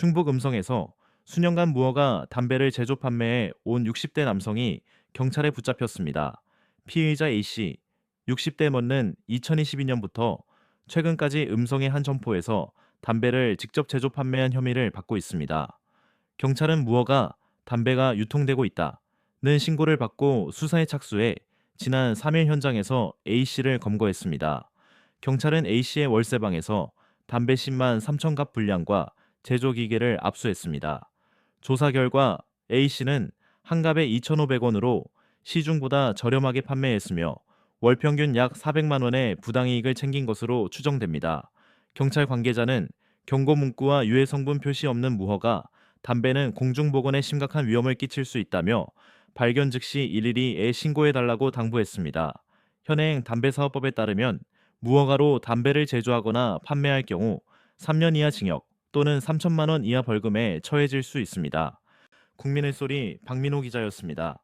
충북 음성에서 수년간 무허가 담배를 제조 판매해 온 60대 남성이 경찰에 붙잡혔습니다. 피의자 A씨, 60대 먼는 2022년부터 최근까지 음성의 한 점포에서 담배를 직접 제조 판매한 혐의를 받고 있습니다. 경찰은 무허가 담배가 유통되고 있다는 신고를 받고 수사에 착수해 지난 3일 현장에서 A씨를 검거했습니다. 경찰은 A씨의 월세방에서 담배 10만 3천 갑 분량과 제조 기계를 압수했습니다. 조사 결과 A씨는 한 갑에 2,500원으로 시중보다 저렴하게 판매했으며 월 평균 약 400만 원의 부당이익을 챙긴 것으로 추정됩니다. 경찰 관계자는 경고 문구와 유해 성분 표시 없는 무허가 담배는 공중보건에 심각한 위험을 끼칠 수 있다며 발견 즉시 일일이 애 신고해 달라고 당부했습니다. 현행 담배사업법에 따르면 무허가로 담배를 제조하거나 판매할 경우 3년 이하 징역 또는 3천만 원 이하 벌금에 처해질 수 있습니다. 국민의 소리 박민호 기자였습니다.